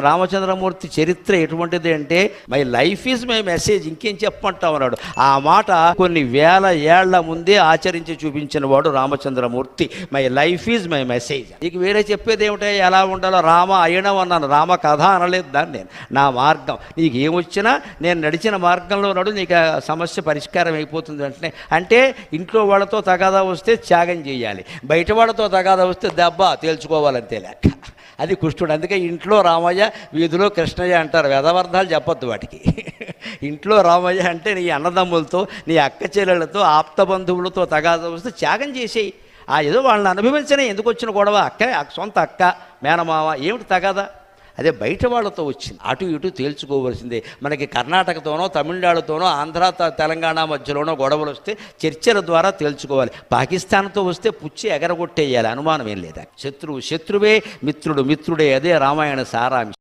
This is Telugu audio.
రామచంద్రమూర్తి చరిత్ర ఎటువంటిది అంటే my life is my message ఇంకేం చెప్పమంటావు అన్నాడు. ఆ మాట కొన్ని వేల ఏళ్ళ ముందే ఆచరించి చూపించిన వాడు Ramachandramurthy. My life is my message నీకు వేరే చెప్పేది ఏమిటో? ఎలా ఉండాలో? రామ అయనం అన్నాను. రామ కథ అనలేదు దాన్ని నేను. నా మార్గం. నీకు ఏమొచ్చినా నేను నడిచిన మార్గంలో నడు నీకు ఆ సమస్య పరిష్కారం అయిపోతుంది వెంటనే. అంటే ఇంట్లో వాళ్ళతో తగాదా వస్తే త్యాగం చేయాలి. బయట వాళ్ళతో తగాదా వస్తే దెబ్బ తేల్చుకోవాలంతే లెక్క. అది కృష్ణుడు. అందుకే ఇంట్లో రామయ్య వీధిలో కృష్ణయ్య అంటారు. వేదవర్ధాలు చెప్పొద్దు వాటికి. ఇంట్లో రామయ్య అంటే నీ అన్నదమ్ములతో నీ అక్క చెల్లెళ్ళతో ఆప్త బంధువులతో తగాదా వస్తే త్యాగం చేసేయి. ఆ ఏదో వాళ్ళని అనుభవించనే ఎందుకు వచ్చిన గొడవ? అక్క అక్క- సొంత అక్క మేనమామ ఏమిటి తగాదా? అదే బయట వాళ్ళతో వచ్చింది. అటు ఇటు తేల్చుకోవలసిందే. మనకి కర్ణాటకతోనో తమిళనాడుతోనో ఆంధ్ర త- తెలంగాణ మధ్యలోనో గొడవలు వస్తే చర్చల ద్వారా తేల్చుకోవాలి. పాకిస్తాన్తో వస్తే పుచ్చి ఎగరగొట్టేయాలి. అనుమానం ఏం లేదా? శత్రువు శత్రువే మిత్రుడు మిత్రుడే అదే రామాయణ సారాంశం.